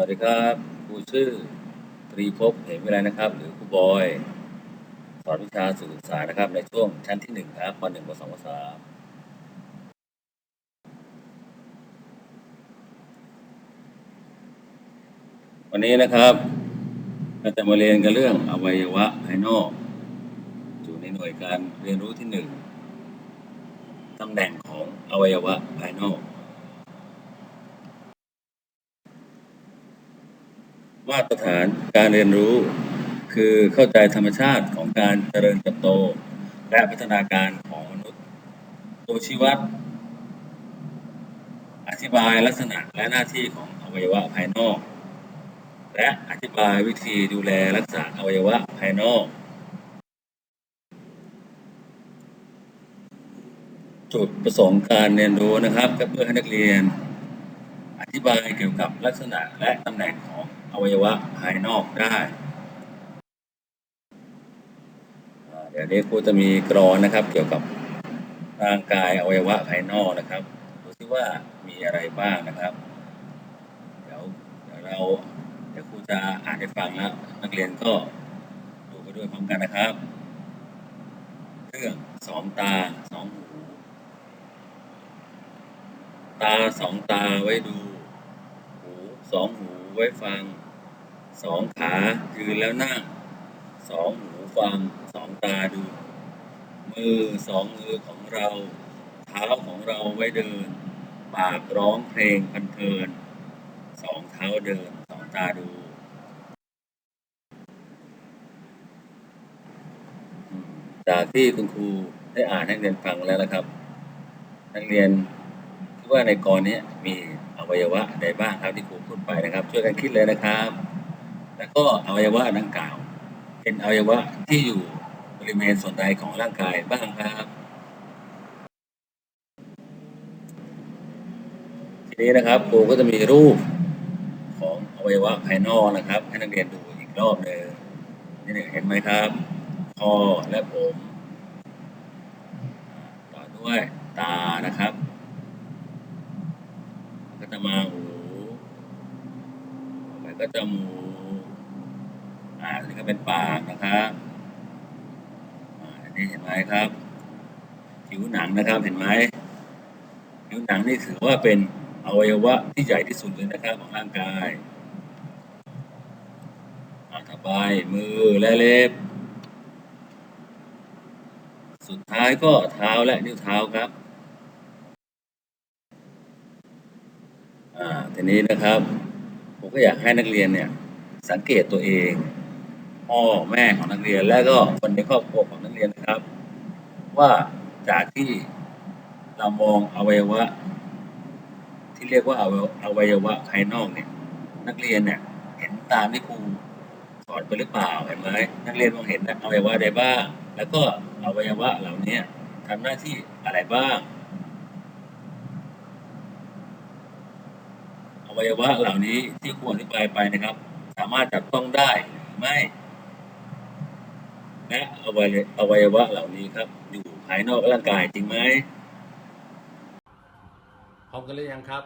วัสดีครับครูชื่อตรีภพเหมวิไลนะครับ หรือครูบอย สอนวิชาสื่อศึกษานะครับ ในช่วงชั้นที่หนึ่งครับปหนึ่งปสองปสามวันนี้นะครับเราจะมาเรียนกันเรื่องอวัยวะภายนอก อยู่ในหน่วยการเรียนรู้ที่หนึ่งตำแหน่งของอวัยวะภายนอก มาตรฐานการเรียนรู้ คือเข้าใจธรรมชาติของการเจริญเติบโต และพัฒนาการของมนุษย์ ตัวชี้วัด อธิบายลักษณะและหน้าที่ของอวัยวะภายนอก และอธิบายวิธีดูแลรักษาอวัยวะภายนอก จุดประสงค์การเรียนรู้นะครับก็เพื่อให้นักเรียน อธิบายเกี่ยวกับลักษณะและตำแหน่งของ อวัยวะภายนอกได้เดี๋ยวนี้ครูจะมีกรอนนะครับ เกี่ยวกับร่างกายอวัยวะภายนอกนะครับดูซิว่ามีอะไรบ้างนะครับ เดี๋ยวเดี๋ยวเราเดี๋ยวครูจะอ่านให้ฟังแล้วนักเรียนก็ดูไปด้วยพร้อมกันนะครับ เรื่องสองตาสองหูตาสองตาไว้ดู หูสองหูไว้ฟัง สองขายืนแล้วนั่งสองหูฟังสองตาดู มือสองมือของเรา เท้าของเราไว้เดิน ปากร้องเพลงพันเพลินสองเท้าเดินสองตาดูจากที่คุณครูได้อ่านให้เรียนฟังแล้วนะครับ นักเรียนคิดว่าในกรนี้มีอวัยวะใดบ้างครับที่ครูพูดไปนะครับ ช่วยกันคิดเลยนะครับ แล้วก็อวัยวะดังกล่าว เป็นอวัยวะที่อยู่บริเวณส่วนใดของร่างกายบ้างครับทีนี้นะครับครูก็จะมีรูปของอวัยวะภายนอกนะครับ ให้นักเรียนดูอีกรอบหนึ่งนี่เห็นไหมครับคอและผมต่อด้วยตานะครับ ก็จะมาหูต่อไปก็จมูก อ่าอันนี้ก็เป็นปากนะครับอ่าอันนี้เห็นไหมครับผิวหนังนะครับเห็นไหมผิวหนังนี่ถือว่าเป็นอวัยวะที่ใหญ่ที่สุดเลยนะครับของร่างกายอ่าต่อไปมือและเล็บ สุดท้ายก็เท้าและนิ้วเท้าครับอ่าทีนี้นะครับ ผมก็อยากให้นักเรียนเนี่ย สังเกตตัวเอง พ่อแม่ของนักเรียน และก็คนในครอบครัวของนักเรียนนะครับ ว่าจากที่เรามองอวัยวะ ที่เรียกว่าอวัยอวัยวะภายนอกเนี่ย นักเรียนเนี่ยเห็นตามที่ครูสอนไปหรือเปล่าเห็นไหมนักเรียนมองเห็นอวัยวะใดบ้าง แล้วก็อวัยวะเหล่านี้ทำหน้าที่อะไรบ้างอวัยวะเหล่านี้ที่ครูอธิบายไปนะครับ สามารถจับต้องได้หรือไม่ และอวัยอวัยวะเหล่านี้ครับ อยู่ภายนอกร่างกายจริงไหมพร้อมกันหรือยังครับ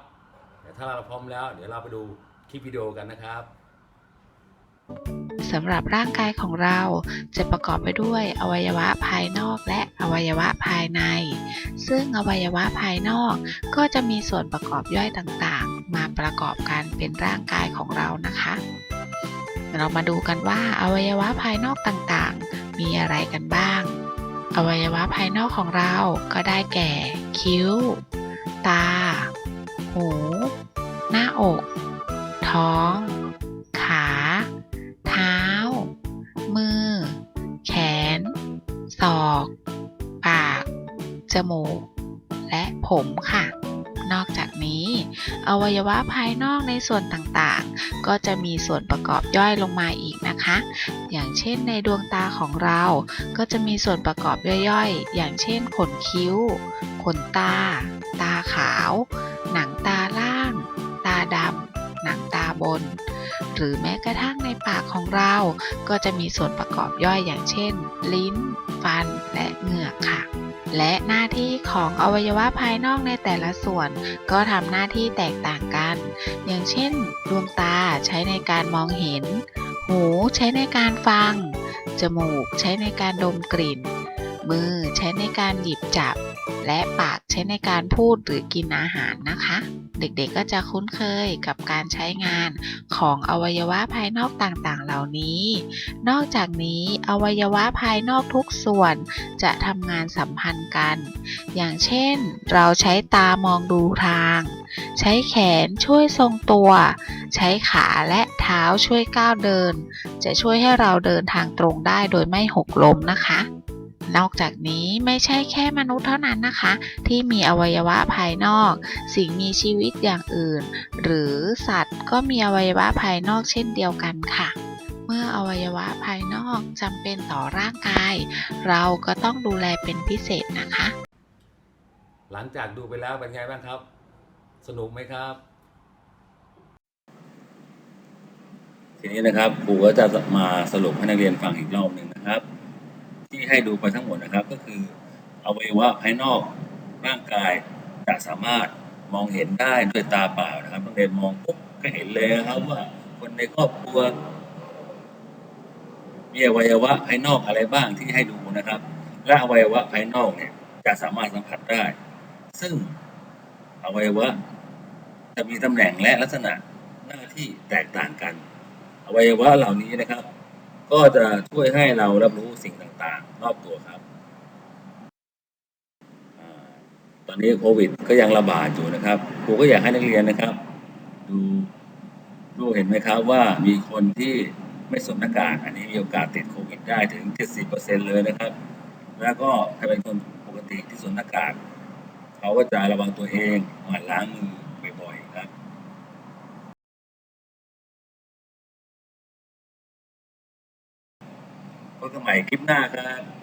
เดี๋ยวถ้าเราพร้อมแล้ว เดี๋ยวเราไปดูคลิปวิดีโอกันนะครับสำหรับร่างกายของเราจะประกอบไปด้วยอวัยวะภายนอกและอวัยวะภายใน ซึ่งอวัยวะภายนอกก็จะมีส่วนประกอบย่อยต่างๆ มาประกอบกันเป็นร่างกายของเรานะคะ เรามาดูกันว่าอวัยวะภายนอกต่างๆ มีอะไรกันบ้าง อวัยวะภายนอกของเราก็ได้แก่ คิ้ว ตา หู หน้าอก ท้อง ขา เท้า มือ แขน ศอก ปาก จมูก และผมค่ะ นอกจากนี้ อวัยวะภายนอกในส่วนต่างๆ ก็จะมีส่วนประกอบย่อยลงมาอีกนะคะ อย่างเช่นในดวงตาของเรา ก็จะมีส่วนประกอบย่อยๆ อย่างเช่น ขนคิ้ว ขนตา ตาขาว หนังตาล่าง ตาดำ หนังตาบน หรือแม้กระทั่งในปากของเรา ก็จะมีส่วนประกอบย่อยอย่างเช่น ลิ้น ฟัน และเหงือกค่ะ และหน้าที่ของอวัยวะภายนอกในแต่ละส่วน ก็ทำหน้าที่แตกต่างกัน อย่างเช่น ดวงตาใช้ในการมองเห็น หูใช้ในการฟัง จมูกใช้ในการดมกลิ่น มือใช้ในการหยิบจับ และปากใช้ในการพูดหรือกินอาหารนะคะ เด็กๆก็จะคุ้นเคยกับการใช้งานของอวัยวะภายนอกต่างๆ เหล่านี้ นอกจากนี้อวัยวะภายนอกทุกส่วนจะทำงานสัมพันธ์กัน อย่างเช่น เราใช้ตามองดูทาง ใช้แขนช่วยทรงตัว ใช้ขาและเท้าช่วยก้าวเดิน จะช่วยให้เราเดินทางตรงได้โดยไม่หกล้มนะคะ นอกจากนี้ไม่ใช่แค่มนุษย์เท่านั้นนะคะ ที่มีอวัยวะภายนอก สิ่งมีชีวิตอย่างอื่น หรือสัตว์ก็มีอวัยวะภายนอกเช่นเดียวกันค่ะเมื่ออวัยวะภายนอกจำเป็นต่อร่างกาย เราก็ต้องดูแลเป็นพิเศษนะคะ หลังจากดูไปแล้วเป็นไงบ้างครับ สนุกไหมครับ ทีนี้นะครับครูก็จะมาสรุปให้นักเรียนฟังอีกรอบหนึ่งนะครับ ที่ให้ดูไปทั้งหมดนะครับ ก็คืออวัยวะภายนอกร่างกายจะสามารถมองเห็นได้ด้วยตาเปล่านะครับนักเรียนมองปุ๊บก็เห็นเลยนะครับว่าคนในครอบครัวมีอวัยวะภายนอกอะไรบ้างที่ให้ดูนะครับ และอวัยวะภายนอกเนี่ยจะสามารถสัมผัสได้ ซึ่งอวัยวะจะมีตำแหน่งและลักษณะหน้าที่แตกต่างกัน อวัยวะเหล่านี้นะครับ ก็จะช่วยให้เรารับรู้สิ่งต่างๆ รอบตัวครับตอนนี้โควิดก็ยังระบาดอยู่นะครับครูก็อยากให้นักเรียนนะครับ ดูดูเห็นไหมครับว่ามีคนที่ไม่สวมหน้ากากอันนี้มีโอกาสติดโควิดได้ถึง 70%เลยนะครับ แล้วก็ถ้าเป็นคนปกติที่สวมหน้ากากเขาก็จะระวังตัวเองหมั่นล้างมือ นใหม่คลิปหน้าครับ